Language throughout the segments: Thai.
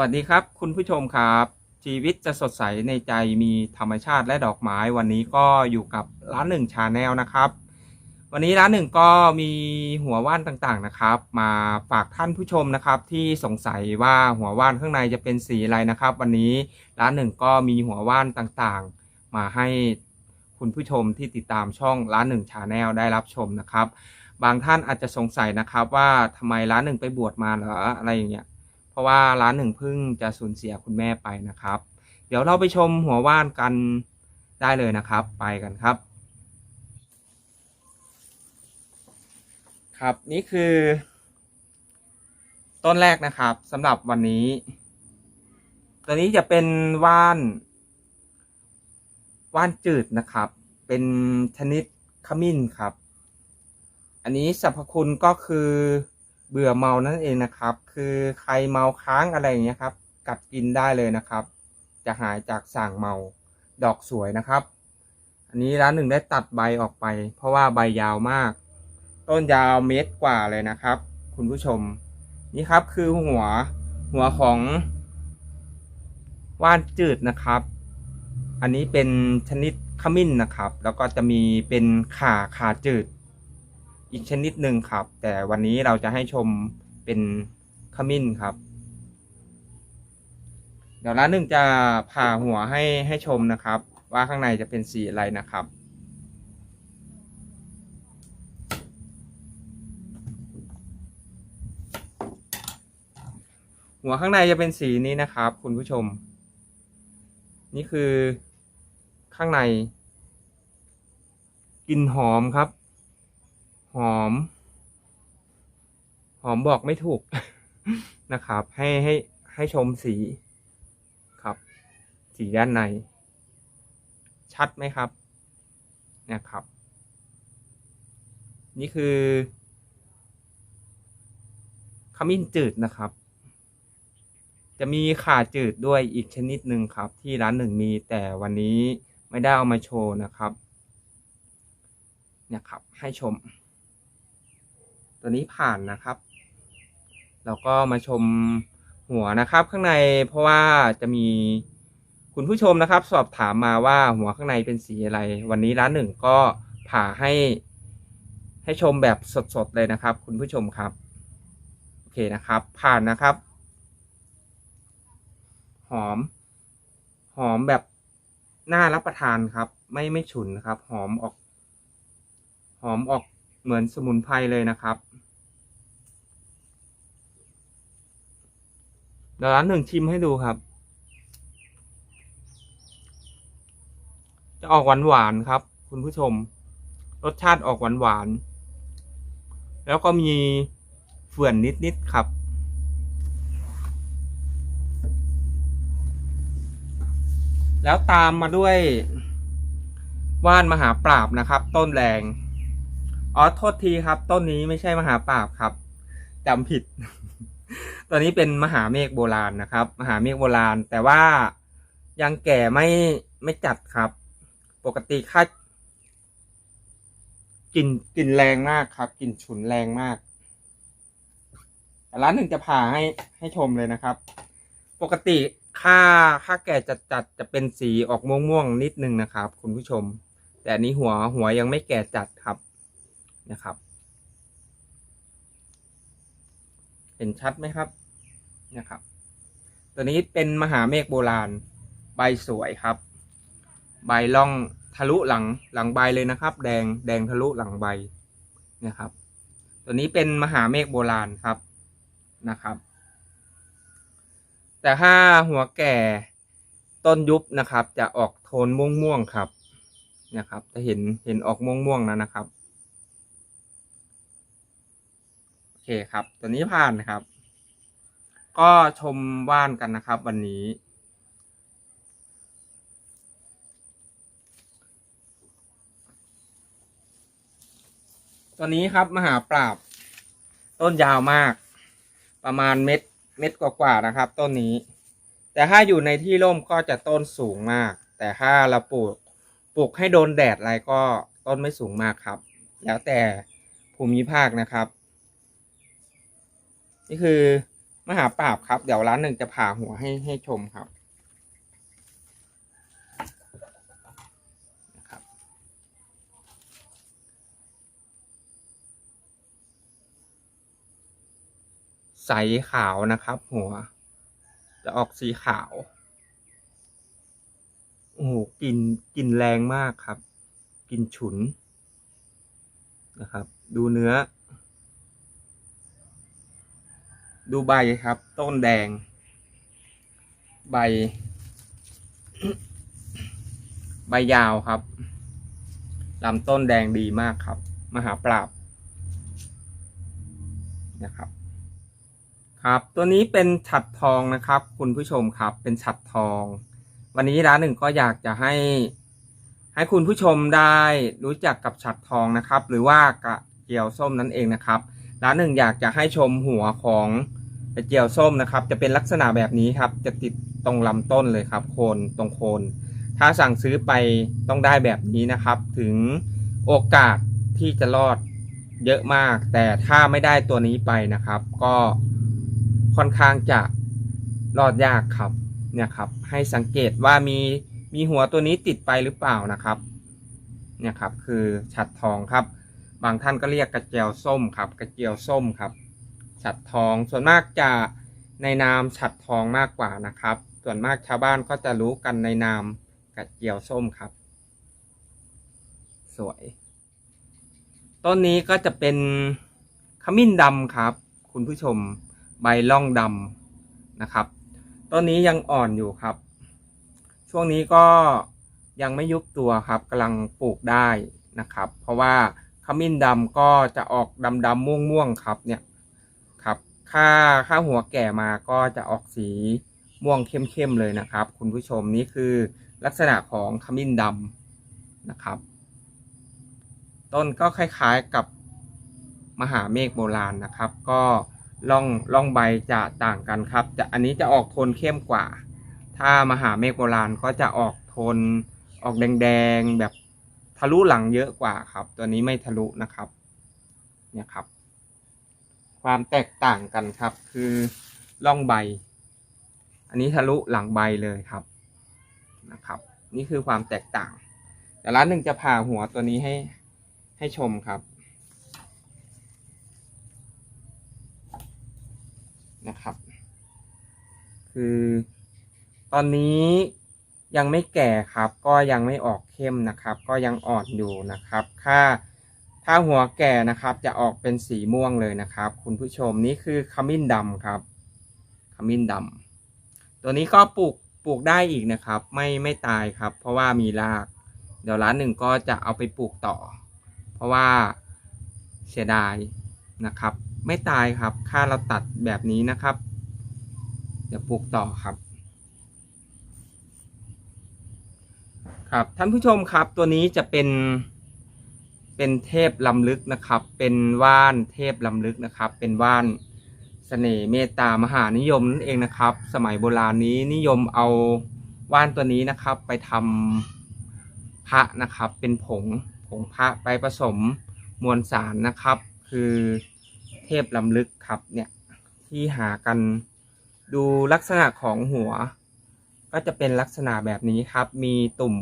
วัสดีครับ คุณผู้ชมครับ ชีวิตจะสดใสในใจมีธรรมชาติและดอกไม้ วันนี้ก็อยู่กับร้านหนึ่งชาแนลนะครับ วันนี้ร้านหนึ่งก็มีหัวว่านต่างๆนะครับ มาฝากท่านผู้ชมนะครับที่สงสัยว่าหัวว่านข้างในจะเป็นสีอะไรนะครับ วันนี้ร้านหนึ่งก็มีหัวว่านต่างๆ มาให้คุณผู้ชมที่ติดตามช่องร้านหนึ่งชาแนลได้รับชมนะครับ บางท่านอาจจะสงสัยนะครับว่าทำไมร้านหนึ่งไปบวชมาเหรออะไรอย่างเงี้ย ราะว่าร้านหนึ่งเพิ่งจะสูญเสียคุณแม่ไปนะครับ เดี๋ยวเราไปชมหัวว่านกันได้เลยนะครับ ไปกันครับ ครับนี่คือ ต้นแรกนะครับสำหรับวันนี้ ตัวนี้จะเป็นว่าน ว่านจืดนะครับ เป็นชนิดขมิ้นครับ อันนี้สรรพคุณก็คือ เบื่อเมานั่นเองนะครับ คือใครเมาค้างอะไรอย่างเงี้ยครับ กัดกินได้เลยนะครับ จะหายจากสั่งเมาดอกสวยนะครับ อันนี้ร้านหนึ่งได้ตัดใบออกไป เพราะว่าใบยาวมาก ต้นยาวเมตรกว่าเลยนะครับ คุณผู้ชม นี่ครับคือหัวหัวของว่านจืดนะครับ อันนี้เป็นชนิดขมิ้นนะครับ แล้วก็จะมีเป็นขาขาจืด อีกชนิดหนึ่งครับ แต่วันนี้เราจะให้ชมเป็นขมิ้นครับ เดี๋ยวร้านหนึ่งจะผ่าหัวให้ให้ชมนะครับ ว่าข้างในจะเป็นสีอะไรนะครับหัวข้างในจะเป็นสีนี้นะครับ คุณผู้ชม นี่คือข้างในกลิ่นหอมครับ หอม หอมบอกไม่ถูกนะครับ ให้ให้ให้ชมสีครับ สีด้านใน ชัดไหมครับเนี่ยครับ นี่คือขมิ้นจืดนะครับ จะมีข่าจืดด้วยอีกชนิดหนึ่งครับ ที่ร้านหนึ่งมีแต่วันนี้ไม่ได้เอามาโชว์นะครับ เนี่ยครับ ให้ชม ตัวนี้ผ่านนะครับเราก็มาชมหัวนะครับ ข้างในเพราะว่าจะมีคุณผู้ชมนะครับ สอบถามมาว่าหัวข้างในเป็นสีอะไร วันนี้ร้านหนึ่งก็ผ่าให้ให้ชมแบบสดๆเลยนะครับ คุณผู้ชมครับโอเคนะครับ ผ่านนะครับ หอม หอมแบบน่ารับประทานครับ ไม่ไม่ฉุนนะครับ หอมออก หอมออก เหมือนสมุนไพรเลยนะครับเดี๋ยวร้านหนึ่งชิมให้ดูครับ จะออกหวานหวานครับ คุณผู้ชม รสชาติออกหวานหวาน แล้วก็มีเฟื่อนนิดๆครับแล้วตามมาด้วยว่านมหาปราบนะครับ ต้นแรง อ๋อโทษทีครับ ต้นนี้ไม่ใช่มหาปราบครับจำผิดตัวนี้เป็นมหาเมฆโบราณนะครับ มหาเมฆโบราณ แต่ว่ายังแก่ไม่ไม่จัดครับ ปกติค่ากลิ่นกลิ่นแรงมากครับกลิ่นฉุนแรงมากแต่ร้านหนึ่งจะผ่าให้ให้ชมเลยนะครับ ปกติค่าค่าแก่จัดจัดจะเป็นสีออกม่วงม่วงๆนิดนึงนะครับ คุณผู้ชม แต่นนี้หัวหัวยังไม่แก่จัดครับ นะครับ เห็นชัดไหมครับนะครับ ตัวนี้เป็นมหาเมฆโบราณ ใบสวยครับ ใบล่องทะลุหลังหลังใบเลยนะครับ แดงแดงทะลุหลังใบนะครับ ตัวนี้เป็นมหาเมฆโบราณครับนะครับ แต่ถ้าหัวแก่ต้นยุบนะครับ จะออกโทนม่วงๆครับนะครับ จะเห็นเห็นออกม่วงม่วงๆนะนะครับ โอ เคครับ ตัวนี้ผ่านนะครับ ก็ชมว่านกันนะครับ วันนี้ ตัวนี้ครับมหาปราบ ต้นยาวมาก ประมาณเม็ดเม็ดกว่าๆนะครับ ต้นนี้ แต่ถ้าอยู่ในที่ร่มก็จะต้นสูงมาก แต่ถ้าเราปลูกปลูกให้โดนแดดอะไรก็ต้นไม่สูงมากครับ แล้วแต่ภูมิภาคนะครับ นี่คือมหาปราบครับ เดี๋ยวร้านหนึ่งจะผ่าหัวให้ให้ชมครับนะครับ ใสขาวนะครับ หัว จะออกสีขาว โอ้โหกลิ่นกลิ่นแรงมากครับกลิ่นฉุนนะครับ ดูเนื้อ ดูใบครับ ต้นแดง ใบ ใบยาวครับลำต้นแดงดีมากครับ มหาปราบนะครับ ครับ ตัวนี้เป็นฉัดทองนะครับ คุณผู้ชมครับ เป็นฉัดทอง วันนี้ร้านหนึ่งก็อยากจะให้ ให้คุณผู้ชมได้รู้จักกับฉัดทองนะครับ หรือว่ากะเจียวส้มนั่นเองนะครับ ร้านหนึ่งอยากจะให้ชมหัวของเจียวส้มนะครับ จะเป็นลักษณะแบบนี้ครับ จะติดตรงลำต้นเลยครับ โคนตรงโคน ถ้าสั่งซื้อไปต้องได้แบบนี้นะครับ ถึงโอกาสที่จะรอดเยอะมาก แต่ถ้าไม่ได้ตัวนี้ไปนะครับ ก็ค่อนข้างจะรอดยากครับเนี่ยครับ ให้สังเกตว่ามีมีหัวตัวนี้ติดไปหรือเปล่านะครับเนี่ยครับคือฉัดทองครับางท่านก็เรียกกระเจียวส้มครับ กระเจียวส้มครับ ฉัดทอง ส่วนมากจะในนามฉัดทองมากกว่านะครับ ส่วนมากชาวบ้านก็จะรู้กันในนามกระเจียวส้มครับ สวย ต้นนี้ก็จะเป็นขมิ้นดำครับ คุณผู้ชมใบล่องดำนะครับ ต้นนี้ยังอ่อนอยู่ครับ ช่วงนี้ก็ยังไม่ยุบตัวครับกำลังปลูกได้นะครับ เพราะว่า ขมิ้นดำก็จะออกดำดำม่วงม่วงๆครับเนี่ยครับค่าค่าหัวแก่มาก็จะออกสีม่วงเข้มๆเลยนะครับ คุณผู้ชมนี่คือลักษณะของขมิ้นดำนะครับ ต้นก็คล้ายๆกับมหาเมฆโบราณนะครับ ก็ล่องล่องใบจะต่างกันครับ จะอันนี้จะออกโทนเข้มกว่า ถ้ามหาเมฆโบราณก็จะออกโทนออกแดงๆแบบ ทะลุหลังเยอะกว่าครับ ตัวนี้ไม่ทะลุนะครับ เนี่ยครับ ความแตกต่างกันครับ คือล่องใบ อันนี้ทะลุหลังใบเลยครับนะครับ นี่คือความแตกต่าง แต่ร้านหนึ่งจะผ่าหัวตัวนี้ให้ให้ชมครับนะครับ คือตอนนี้ ยังไม่แก่ครับ ก็ยังไม่ออกเข้มนะครับ ก็ยังอ่อนอยู่นะครับถ้าถ้าหัวแก่นะครับ จะออกเป็นสีม่วงเลยนะครับ คุณผู้ชมนี่คือขมิ้นดำครับ ขมิ้นดำตัวนี้ก็ปลูกปลูกได้อีกนะครับ ไม่ไม่ตายครับ เพราะว่ามีราก เดี๋ยวร้านหนึ่งก็จะเอาไปปลูกต่อ เพราะว่าเสียดายนะครับ ไม่ตายครับ ค่าเราตัดแบบนี้นะครับ เดี๋ยวปลูกต่อครับ ครับ ท่านผู้ชมครับตัวนี้จะเป็น เป็นเทพลำลึกนะครับ เป็นว่านเทพลำลึกนะครับ เป็นว่านเสน่ห์เมตตามหานิยมนั่นเองนะครับ สมัยโบราณนี้นิยมเอาว่านตัวนี้นะครับ ไปทำพระนะครับ เป็นผงผงพระไปผสมมวลสารนะครับ คือเทพลำลึกครับเนี่ยที่หากันดูลักษณะของหัว ก็จะเป็นลักษณะแบบนี้ครับ มีตุ่ม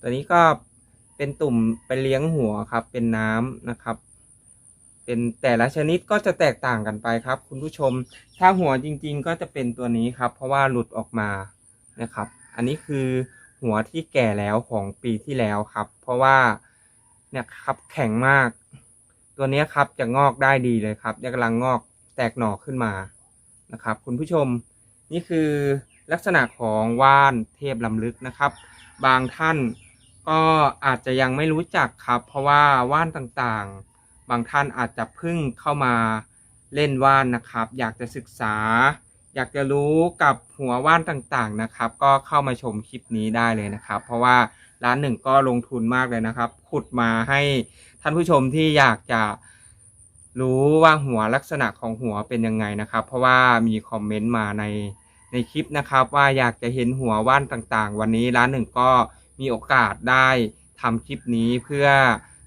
ตัวนี้ก็เป็นตุ่มไปเลี้ยงหัวครับ เป็นน้ำนะครับ เป็นแต่ละชนิดก็จะแตกต่างกันไปครับ คุณผู้ชม ถ้าหัวจริง ๆ ก็จะเป็นตัวนี้ครับ เพราะว่าหลุดออกมานะครับ อันนี้คือหัวที่แก่แล้วของปีที่แล้วครับ เพราะว่าเนี่ยครับแข็งมาก ตัวนี้ครับจะงอกได้ดีเลยครับกำลังงอกแตกหน่อขึ้นมานะครับ คุณผู้ชมนี่คือ ลักษณะของว่านเทพลำลึกนะครับ บางท่านก็อาจจะยังไม่รู้จักครับ เพราะว่าว่านต่างๆ บางท่านอาจจะเพิ่งเข้ามาเล่นว่านนะครับ อยากจะศึกษา อยากจะรู้กับหัวว่านต่างๆนะครับ ก็เข้ามาชมคลิปนี้ได้เลยนะครับ เพราะว่าร้านหนึ่งก็ลงทุนมากเลยนะครับ ขุดมาให้ท่านผู้ชมที่อยากจะรู้ว่าหัวลักษณะของหัวเป็นยังไงนะครับ เพราะว่ามีคอมเมนต์มาใน ในคลิปนะครับว่าอยากจะเห็นหัวว่านต่างๆ วันนี้ร้านหนึ่งก็มีโอกาสได้ทำคลิปนี้เพื่อ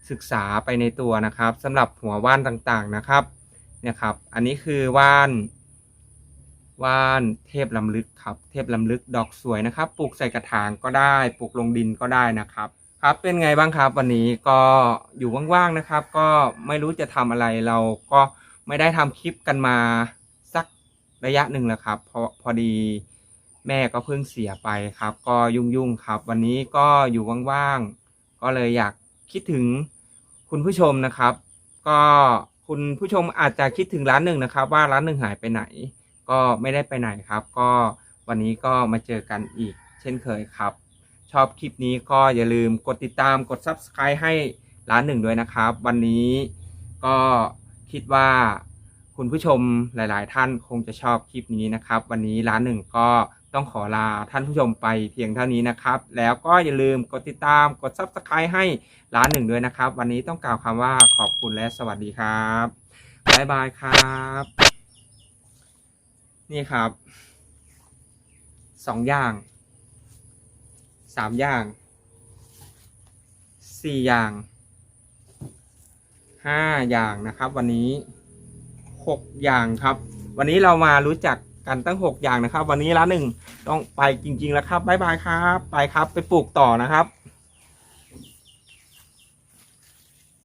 ศึกษาไปในตัวนะครับสำหรับหัวว่านต่างๆนะครับเนี่ยครับ อันนี้คือว่านว่านเทพลำลึกครับ เทพลำลึกดอกสวยนะครับ ปลูกใส่กระถางก็ได้ปลูกลงดินก็ได้นะครับ ครับเป็นไงบ้างครับ วันนี้ก็อยู่ว่างๆนะครับ ก็ไม่รู้จะทำอะไรเราก็ไม่ได้ทำคลิปกันมา ระยะหนึ่งแล้วครับเพราะพอดีแม่ก็เพิ่งเสียไปครับ ก็ยุ่งๆครับ วันนี้ก็อยู่ว่างๆก็เลยอยากคิดถึงคุณผู้ชมนะครับ ก็คุณผู้ชมอาจจะคิดถึงร้านหนึ่งนะครับ ว่าร้านหนึ่งหายไปไหน ก็ไม่ได้ไปไหนครับ ก็วันนี้ก็มาเจอกันอีก เช่นเคยครับ ชอบคลิปนี้ก็อย่าลืมกดติดตามกด Subscribe ให้ร้านหนึ่งด้วยนะครับ วันนี้ก็คิดว่า คุณผู้ชมหลาย ๆ ท่านคงจะชอบคลิปนี้นะครับ วันนี้ร้านหนึ่งก็ต้องขอลาท่านผู้ชมไปเพียงเท่านี้นะครับ แล้วก็อย่าลืมกดติดตามกด Subscribe ให้ร้านหนึ่งด้วยนะครับ วันนี้ต้องกล่าวคำว่าขอบคุณและสวัสดีครับบ๊ายบายครับ นี่ครับสองอย่างสามอย่างสี่อย่างห้าอย่างนะครับ วันนี้ หกอย่างครับ วันนี้เรามารู้จักกันตั้งหกอย่างนะครับ วันนี้ร้านหนึ่งต้องไปจริง ๆ แล้วครับบ๊ายบายครับ ไปครับไปปลูกต่อนะครับ